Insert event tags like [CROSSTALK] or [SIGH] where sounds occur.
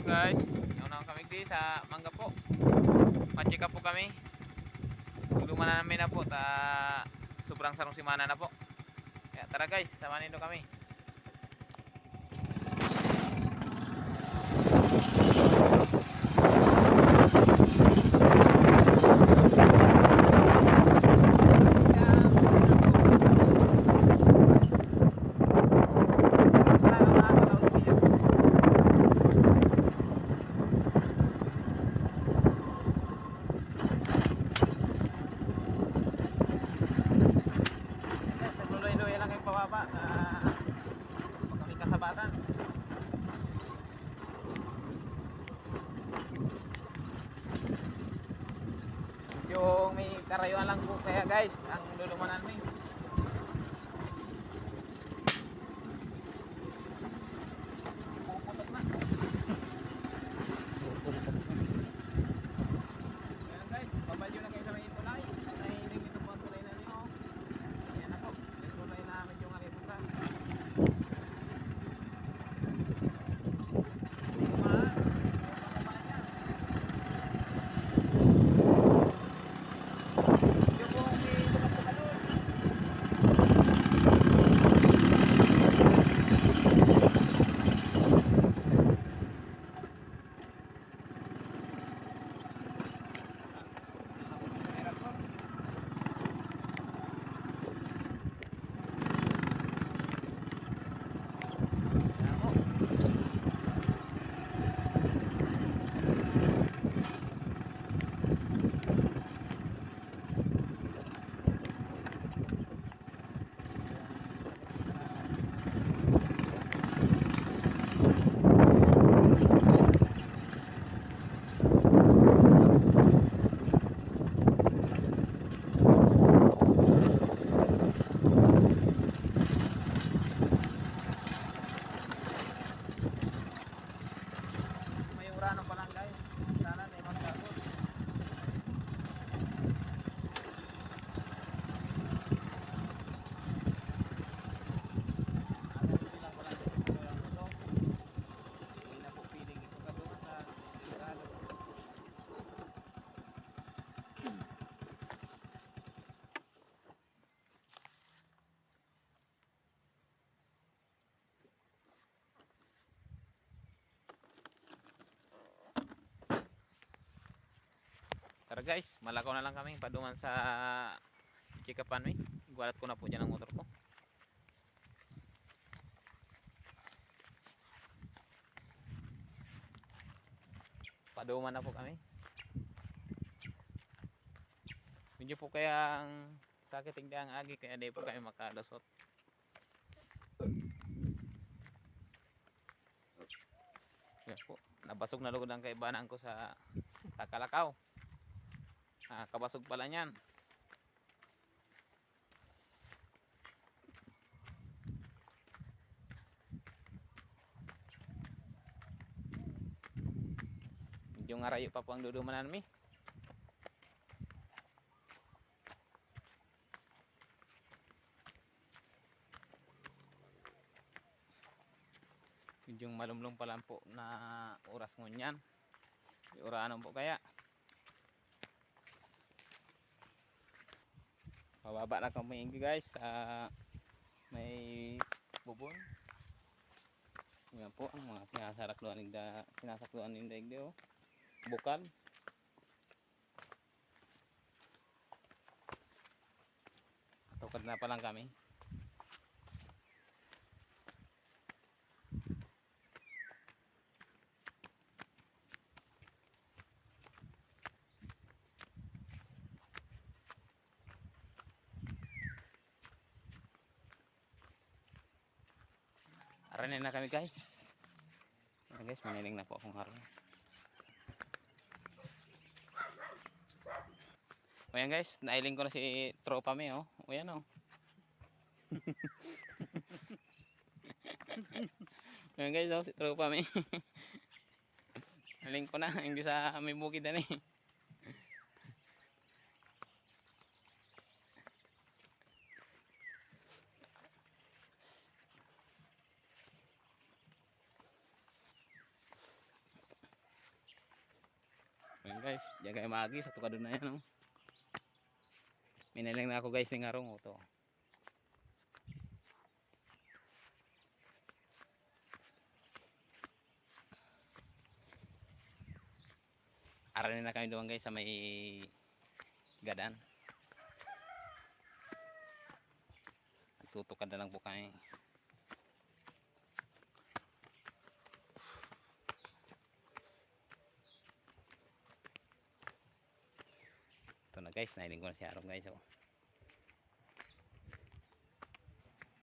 Hello guys, yung na kami di sa Mangga po. Pa-check up po kami. Lumana namin na po ta sobrang sarong simana na po. Kaya tara guys, samahan niyo kami. Kasabatan. Yung may karayuan lang po kaya guys, ang lulumanan mo Tara guys, malakaw na lang kami paduman sa Chikapan mi. Gulat ko na po dyan ang motor ko. Paduman na po kami. Medyo po kaya ang sakit hindi ang agi kaya di po kami makalusot. Yan po. Nabasog na lugod ang kaibanan ko sa Takalakaw. Ah, kabasog pala niyan. Medyo ngarayo pa po ang dudumanan mi. Medyo malumlong pa lang po na oras ngunyan. Urano po kaya. Pababa lang kami guys sa may bubon. Yan po ang mga sinasakluan ng da, sinasakluan ng daigdi oh. Bukal. Tukad na pa lang kami. Aranin na kami guys. Ayan guys, maniling na po akong haron. O yan guys, nailing ko na si tropa mi oh. O yan oh. [LAUGHS] Ayan guys, oh, si tropa mi. [LAUGHS] Nailing ko na, hindi sa may bukid na guys, diyan kayo magi sa tukado na yan oh. Minalang na ako guys ng arong oh, to. Na kami doon guys sa may gadaan. Tutukad na lang po kami. Guys, nailing ko na si Arong guys. Oh.